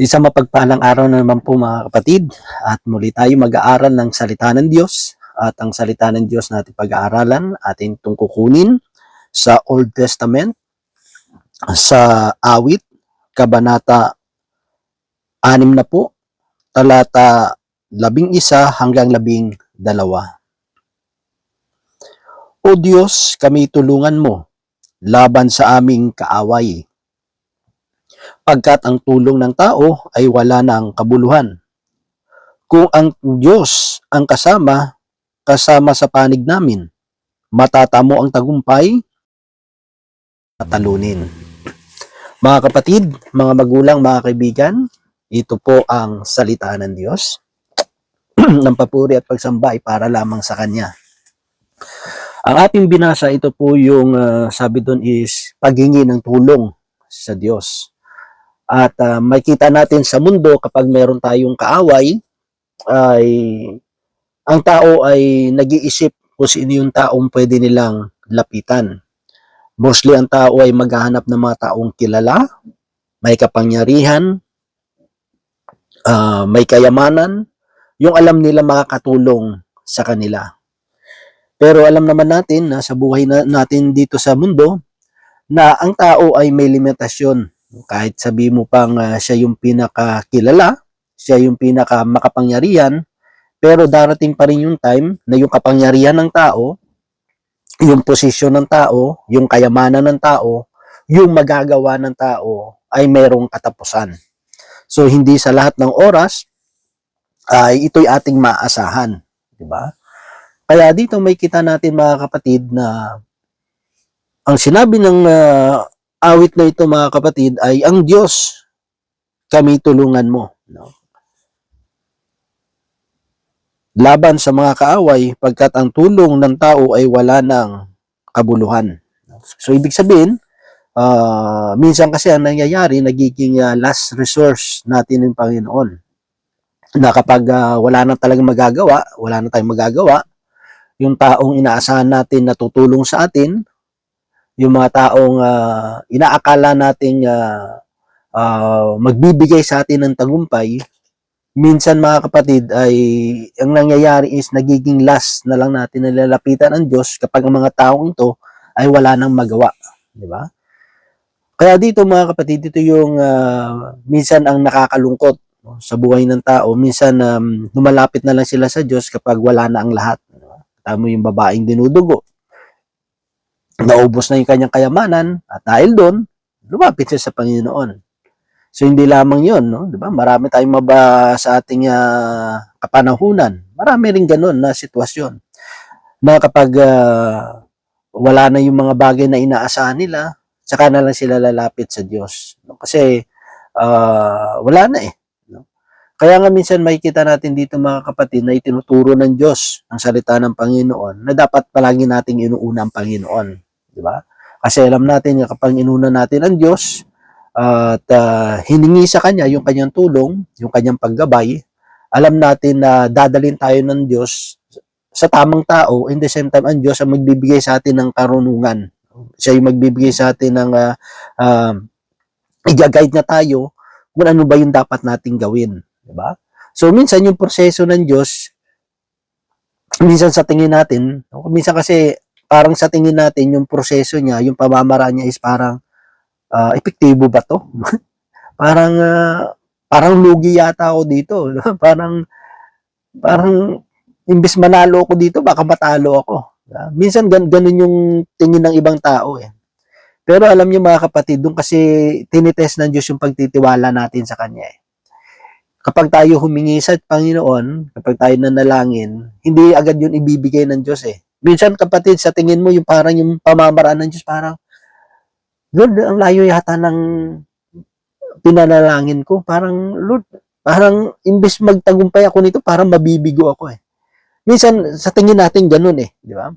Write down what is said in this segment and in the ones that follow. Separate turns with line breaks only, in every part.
Isang mapagpalang araw na naman po mga kapatid. At muli tayo mag-aaral ng salita ng Diyos. At ang salita ng Diyos natin pag-aaralan ating tungkukunin sa Old Testament sa awit kabanata 6 na po talata 11 hanggang 12 O Diyos kami tulungan mo laban sa aming kaaway pagkat ang tulong ng tao ay wala ng kabuluhan. Kung ang Diyos ang kasama, kasama sa panig namin, matatamo ang tagumpay, tatalunin. Mga kapatid, mga magulang, mga kaibigan, ito po ang salita ng Diyos. ng papuri at pagsamba ay para lamang sa Kanya. Ang ating binasa, ito po yung ah, sabi doon is paghingi ng tulong sa Diyos. At uh, makita natin sa mundo kapag meron tayong kaaway, ay ang tao ay nag-iisip kung sino yung taong pwede nilang lapitan. Mostly ang tao ay maghahanap ng mga taong kilala, may kapangyarihan, ah, may kayamanan, yung alam nila makakatulong sa kanila. Pero alam naman natin na sa buhay na, natin dito sa mundo, na ang tao ay may limitasyon kahit sabi mo pang ah, siya yung pinakakilala, siya yung pinaka makapangyarihan, pero darating pa rin yung time na yung kapangyarihan ng tao, yung posisyon ng tao, yung kayamanan ng tao, yung magagawa ng tao ay merong katapusan. So hindi sa lahat ng oras ay ito'y ating maasahan, di ba? Kaya dito may kita natin mga kapatid na ang sinabi ng ah, awit na ito mga kapatid ay ang Diyos. Kami tulungan mo no? Laban sa mga kaaway pagkat ang tulong ng tao ay wala ng kabuluhan. So ibig sabihin ah, minsan kasi ang nangyayari nagiging ah, last resource natin ng Panginoon. Na kapag ah, wala na talagang magagawa wala na tayong magagawa yung taong inaasahan natin na tutulong sa atin yung mga taong ah, inaakala nating ah, ah, magbibigay sa atin ng tagumpay, minsan mga kapatid ay ang nangyayari is nagiging last na lang natin nilalapitan ang Diyos kapag ang mga taong ito ay wala nang magawa, di ba? Kaya dito mga kapatid, ito yung ah, minsan ang nakakalungkot sa buhay ng tao. Minsan um, lumalapit na lang sila sa Diyos kapag wala na ang lahat. Tama yung babaeng dinudugo naubos na yung kanyang kayamanan at dahil doon, lumapit siya sa Panginoon. So hindi lamang 'yon, no? 'Di ba? Marami tayong maba sa ating ah, kapanahunan. Marami ring ganoon na sitwasyon. Na kapag ah, wala na yung mga bagay na inaasahan nila, saka na lang sila lalapit sa Diyos. No? Kasi ah, wala na eh. No? Kaya nga minsan makikita natin dito mga kapatid na itinuturo ng Diyos ang salita ng Panginoon na dapat palagi nating inuuna ang Panginoon. Di ba? Kasi alam natin na kapag inuna natin ang Diyos at ah, hiningi sa Kanya yung Kanyang tulong, yung Kanyang paggabay, alam natin na dadalhin tayo ng Diyos sa tamang tao, in the same time, ang Diyos ang magbibigay sa atin ng karunungan. Siya yung magbibigay sa atin ng uh, uh, i-guide na tayo kung ano ba yung dapat nating gawin. Di ba? So, minsan yung proseso ng Diyos, minsan sa tingin natin, minsan kasi parang sa tingin natin yung proseso niya, yung pamamaraan niya is parang ah, epektibo ba to? parang ah, parang lugi yata ako dito. parang parang imbes manalo ako dito, baka matalo ako. Ah, Minsan gan ganun yung tingin ng ibang tao eh. Pero alam niyo mga kapatid, doon kasi tinitest ng Diyos yung pagtitiwala natin sa Kanya eh. Kapag tayo humingi sa Panginoon, kapag tayo nanalangin, hindi agad yun ibibigay ng Diyos eh. Minsan kapatid, sa tingin mo yung parang yung pamamaraan ng Diyos, parang, Lord, ang layo yata ng pinanalangin ko. Parang, Lord, parang imbes magtagumpay ako nito, parang mabibigo ako eh. Minsan, sa tingin natin ganun eh, di ba?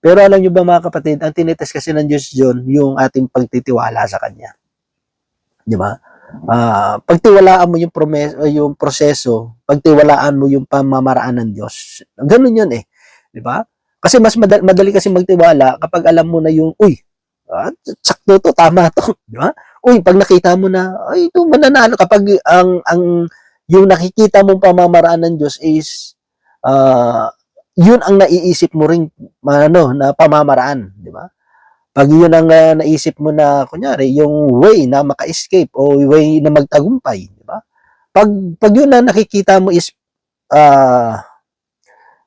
Pero alam nyo ba mga kapatid, ang tinitest kasi ng Diyos John, yung ating pagtitiwala sa Kanya. Di ba? Ah, pagtiwalaan mo yung promes yung proseso, pagtiwalaan mo yung pamamaraan ng Diyos. Ganun 'yun eh, 'di ba? Kasi mas madali, madali kasi magtiwala kapag alam mo na yung uy, ah, sakto to, tama to, 'di ba? Uy, pag nakita mo na, ay, ito mananalo kapag ang ang yung nakikita mong pamamaraan ng Diyos is ah yun ang naiisip mo ring ano na pamamaraan, di ba? Pag yun ang ah, naisip mo na kunyari yung way na maka-escape o way na magtagumpay, di ba? Pag pag yun na nakikita mo is ah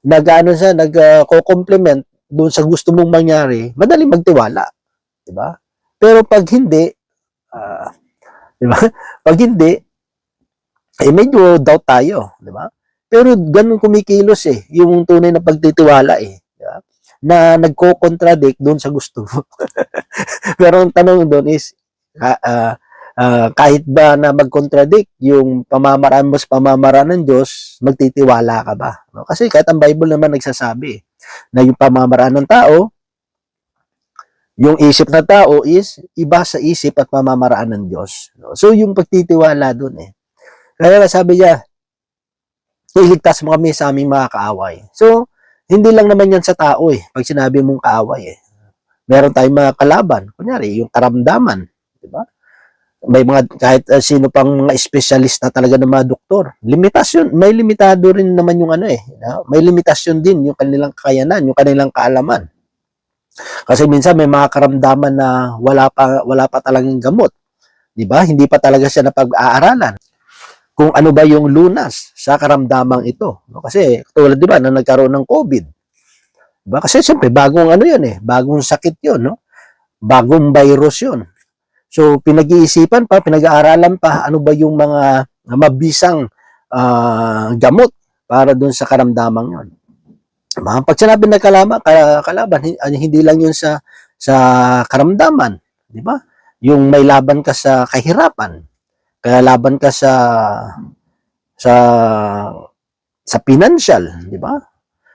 nag-ano siya, nag-co-complement doon sa gusto mong mangyari, madali magtiwala, di ba? Pero pag hindi, ah, di ba? Pag hindi, eh medyo doubt tayo, di ba? Pero ganun kumikilos eh, yung tunay na pagtitiwala eh, di ba? Na nagko-contradict doon sa gusto mo. Pero ang tanong doon is, ah, ah, ah, kahit ba na mag-contradict yung pamamaraan mo sa pamamaraan ng Diyos, magtitiwala ka ba? No? Kasi kahit ang Bible naman nagsasabi na yung pamamaraan ng tao, yung isip ng tao is iba sa isip at pamamaraan ng Diyos. No? So yung pagtitiwala doon eh. Kaya sabi niya, iligtas mo kami sa aming mga kaaway. So, hindi lang naman yan sa tao eh, pag sinabi mong kaaway eh. Meron tayong mga kalaban, kunyari, yung karamdaman, di ba? May mga, kahit uh, sino pang mga espesyalista talaga ng mga doktor, limitasyon, may limitado rin naman yung ano eh, no? may limitasyon din yung kanilang kakayanan, yung kanilang kaalaman. Kasi minsan may mga karamdaman na wala pa wala pa talagang gamot. 'Di ba? Hindi pa talaga siya napag-aaralan kung ano ba yung lunas sa karamdamang ito. No? Kasi tulad 'di ba na nagkaroon ng COVID. 'Di ba? Kasi siyempre bagong ano 'yun eh, bagong sakit 'yun, no? Bagong virus 'yun. So pinag-iisipan pa, pinag-aaralan pa ano ba yung mga mabisang ah, gamot para doon sa karamdamang 'yon. Pag sinabi na kalama, ka- kalaban, ano, hindi lang yun sa sa karamdaman, di ba? Yung may laban ka sa kahirapan, kaya laban ka sa sa sa financial, di ba?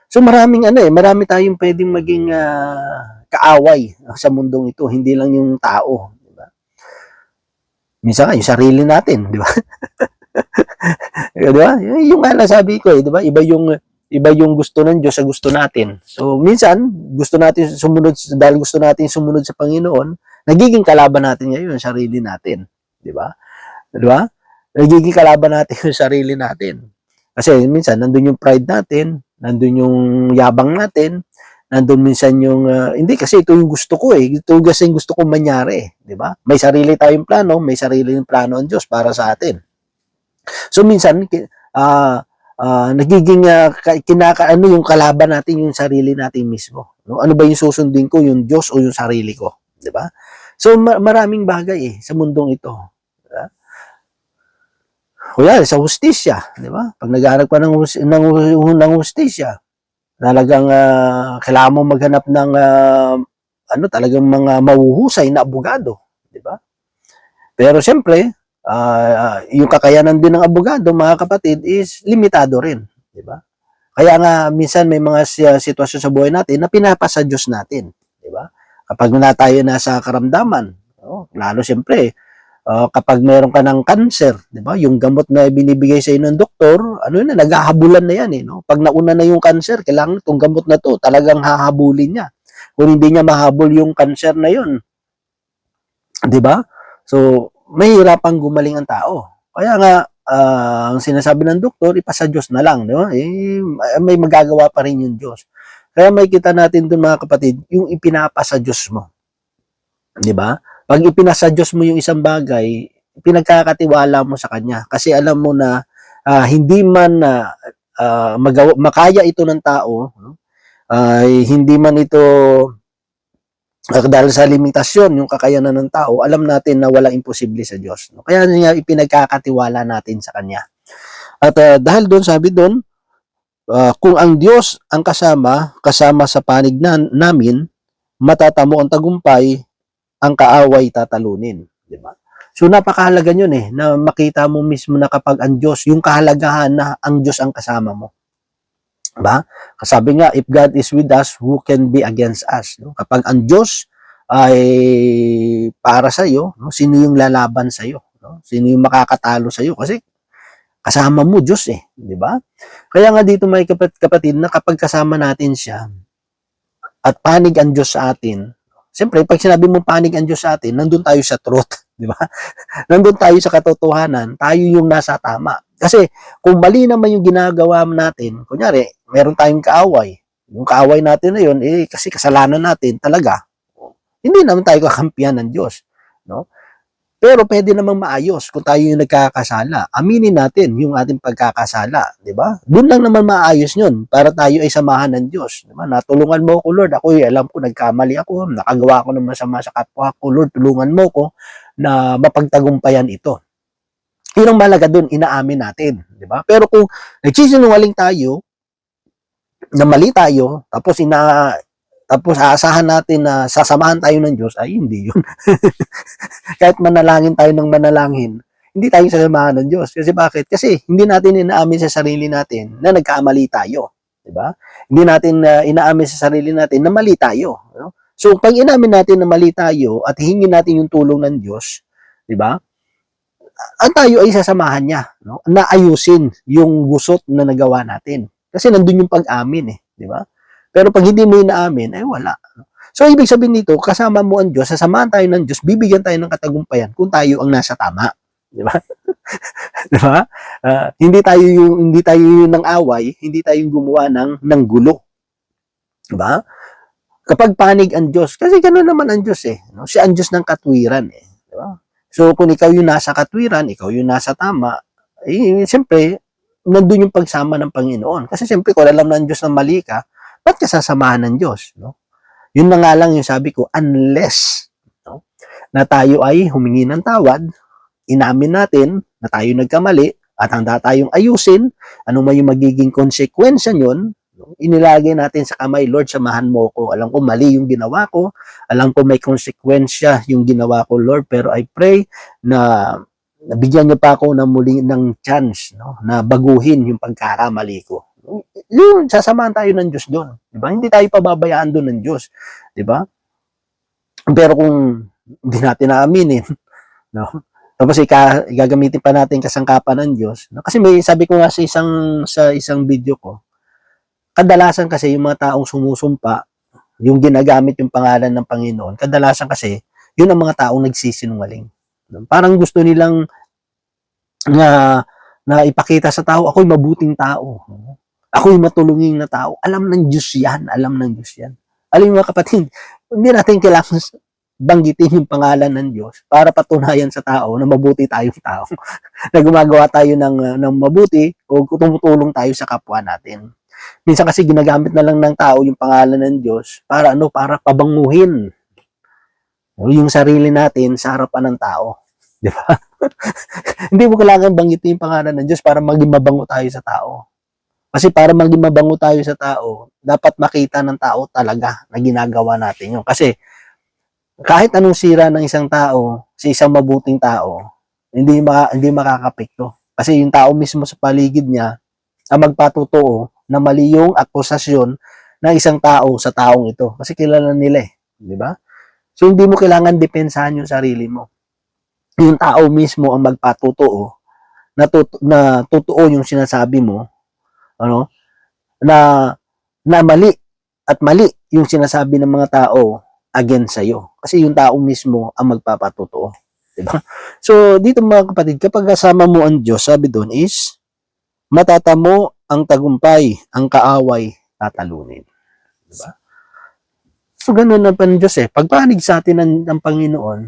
So maraming ano eh, marami tayong pwedeng maging ah, kaaway sa mundong ito, hindi lang yung tao? Minsan nga, yung sarili natin, di ba? di ba? Yung nga sabi ko eh, di ba? Iba yung iba yung gusto ng Diyos sa gusto natin. So, minsan, gusto natin sumunod, dahil gusto natin sumunod sa Panginoon, nagiging kalaban natin ngayon yung sarili natin. Di ba? Di ba? Nagiging kalaban natin yung sarili natin. Kasi minsan, nandun yung pride natin, nandun yung yabang natin, nandun minsan yung, ah, hindi kasi ito yung gusto ko eh, ito kasi yung gusto kong manyari eh. Di ba? May sarili tayong plano, may sarili yung plano ng Diyos para sa atin. So, minsan, ah, ah, nagiging uh, kinaka ano yung kalaban natin yung sarili natin mismo no ano ba yung susundin ko yung Diyos o yung sarili ko di ba so ma- maraming bagay eh sa mundong ito di ba Kuya, sa hustisya, di ba? Pag naghahanap ka ng, ng, ng hustisya, talagang ah, kailangan mo maghanap ng ah, ano talagang mga mahuhusay na abogado, di ba? Pero siyempre, ah, yung kakayanan din ng abogado, mga kapatid, is limitado rin, di ba? Kaya nga minsan may mga si- sitwasyon sa buhay natin na pinapasa Diyos natin, di ba? Kapag na tayo nasa karamdaman, oh, lalo siyempre, ah, kapag meron ka ng cancer, di ba? Yung gamot na binibigay sa ng doktor, ano yun, naghahabulan na yan eh, no? Pag nauna na yung cancer, kailangan itong gamot na to, talagang hahabulin niya. Kung hindi niya mahabol yung cancer na yun, di ba? So, mahirapang gumaling ang tao. Kaya nga, ah, ang sinasabi ng doktor, ipasa Diyos na lang. Di ba? Eh, may magagawa pa rin yung Diyos. Kaya may kita natin dun mga kapatid, yung ipinapasa Diyos mo. Di ba? Pag ipinasa Diyos mo yung isang bagay, pinagkakatiwala mo sa Kanya. Kasi alam mo na ah, hindi man na ah, magawa, makaya ito ng tao, ay hindi man ito Ah, dahil sa limitasyon yung kakayanan ng tao, alam natin na walang imposible sa Diyos. No? Kaya niya ipinagkakatiwala natin sa Kanya. At ah, dahil doon, sabi doon, ah, kung ang Diyos ang kasama, kasama sa panig na, namin, matatamo ang tagumpay, ang kaaway tatalunin. Di ba? So napakahalaga yun eh, na makita mo mismo na kapag ang Diyos, yung kahalagahan na ang Diyos ang kasama mo. Ba? Kasabi nga, if God is with us, who can be against us? No? Kapag ang Diyos ay para sa iyo, no? sino yung lalaban sa iyo? No? Sino yung makakatalo sa iyo? Kasi kasama mo Diyos eh, di ba? Kaya nga dito may kapat- kapatid na kapag kasama natin siya at panig ang Diyos sa atin, Siyempre, pag sinabi mo panig ang Diyos sa atin, nandun tayo sa truth, di ba? nandun tayo sa katotohanan, tayo yung nasa tama. Kasi kung mali naman yung ginagawa natin, kunyari, meron tayong kaaway. Yung kaaway natin na yun, eh, kasi kasalanan natin talaga. Hindi naman tayo kakampihan ng Diyos. No? Pero pwede namang maayos kung tayo yung nagkakasala. Aminin natin yung ating pagkakasala, di ba? Doon lang naman maayos yun para tayo ay samahan ng Diyos. Di ba? Natulungan mo ko, Lord. Ako, alam ko, nagkamali ako. Nakagawa ko ng masama sa kapwa ko. Lord, tulungan mo ko na mapagtagumpayan ito. Yun ang malaga doon, inaamin natin. Di ba? Pero kung nagsisinungaling tayo, na mali tayo, tapos ina tapos aasahan natin na sasamahan tayo ng Diyos, ay hindi yun. Kahit manalangin tayo ng manalangin, hindi tayo sasamahan ng Diyos. Kasi bakit? Kasi hindi natin inaamin sa sarili natin na nagkamali tayo. Di ba? Hindi natin uh, inaamin sa sarili natin na mali tayo. No? So, pag inamin natin na mali tayo at hingin natin yung tulong ng Diyos, di ba? Ang tayo ay sasamahan niya, no? na ayusin yung gusot na nagawa natin. Kasi nandun yung pag-amin eh, di ba? Pero pag hindi mo inaamin, ay wala. So, ibig sabihin nito, kasama mo ang Diyos, sasamahan tayo ng Diyos, bibigyan tayo ng katagumpayan kung tayo ang nasa tama. Di ba? Di ba? Ah, hindi tayo yung hindi tayo yung ng away, hindi tayo yung gumawa ng ng gulo. Di ba? Kapag panig ang Diyos, kasi ganoon naman ang Diyos eh. No? Siya ang Diyos ng katwiran eh. Di ba? So, kung ikaw yung nasa katwiran, ikaw yung nasa tama, eh, siyempre, nandun yung pagsama ng Panginoon. Kasi siyempre, kung alam ng Diyos na mali ka, ba't ka sasamahan ng Diyos? No? Yun na nga lang yung sabi ko, unless no, na tayo ay humingi ng tawad, inamin natin na tayo nagkamali, at handa tayong ayusin, ano man yung magiging konsekwensya nyon, inilagay natin sa kamay, Lord, samahan mo ko. Alam ko mali yung ginawa ko, alam ko may konsekwensya yung ginawa ko, Lord, pero I pray na nabigyan niyo pa ako ng muli ng chance no, na baguhin yung pagkakamali ko yun, sasamahan tayo ng Diyos doon. Di ba? Hindi tayo pababayaan doon ng Diyos. Di ba? Pero kung hindi natin naaminin, no? Tapos ika, gagamitin pa natin kasangkapan ng Diyos. No? Kasi may sabi ko nga sa isang sa isang video ko, kadalasan kasi yung mga taong sumusumpa, yung ginagamit yung pangalan ng Panginoon, kadalasan kasi yun ang mga taong nagsisinungaling. No? Parang gusto nilang na na ipakita sa tao, ako'y mabuting tao. Ako'y matulungin na tao. Alam ng Diyos yan. Alam ng Diyos yan. Alam mga kapatid, hindi natin kailangan banggitin yung pangalan ng Diyos para patunayan sa tao na mabuti tayong tao. na gumagawa tayo ng, ng mabuti o tumutulong tayo sa kapwa natin. Minsan kasi ginagamit na lang ng tao yung pangalan ng Diyos para ano, para pabanguhin yung sarili natin sa harapan ng tao. Di ba? Hindi mo kailangan banggitin yung pangalan ng Diyos para maging mabango tayo sa tao. Kasi para maging mabango tayo sa tao, dapat makita ng tao talaga na ginagawa natin yun. Kasi kahit anong sira ng isang tao sa isang mabuting tao, hindi maka, hindi makakapekto. Kasi yung tao mismo sa paligid niya ang magpatotoo na mali yung akusasyon ng isang tao sa taong ito. Kasi kilala nila eh. Di ba? So hindi mo kailangan depensahan yung sarili mo. Yung tao mismo ang magpatotoo na, tut- na totoo yung sinasabi mo ano na na mali at mali yung sinasabi ng mga tao against sa iyo kasi yung tao mismo ang magpapatotoo di ba? So dito mga kapatid kapag kasama mo ang Diyos sabi doon is matatamo ang tagumpay ang kaaway tatalunin. Di ba? So ganun na pa ng Diyos eh. Pagpanig sa atin ng, ng Panginoon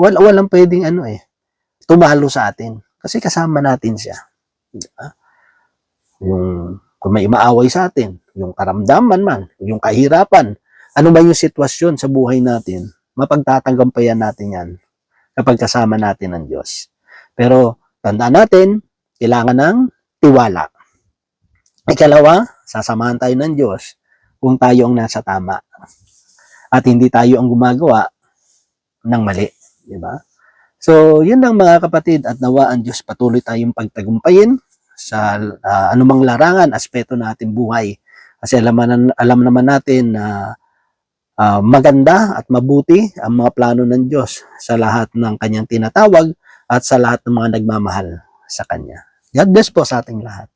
wala walang pwedeng ano eh tumalo sa atin. Kasi kasama natin siya. Di ba yung kung may maaway sa atin, yung karamdaman man, yung kahirapan, ano ba yung sitwasyon sa buhay natin, mapagtatagampayan natin yan kapag kasama natin ang Diyos. Pero tandaan natin, kailangan ng tiwala. Ikalawa, sasamahan tayo ng Diyos kung tayo ang nasa tama at hindi tayo ang gumagawa ng mali. Di ba? So, yun lang mga kapatid at nawa ang Diyos patuloy tayong pagtagumpayin sa uh, anumang larangan, aspeto na ating buhay. Kasi alam, man, alam naman natin na uh, maganda at mabuti ang mga plano ng Diyos sa lahat ng kanyang tinatawag at sa lahat ng mga nagmamahal sa Kanya. God bless po sa ating lahat.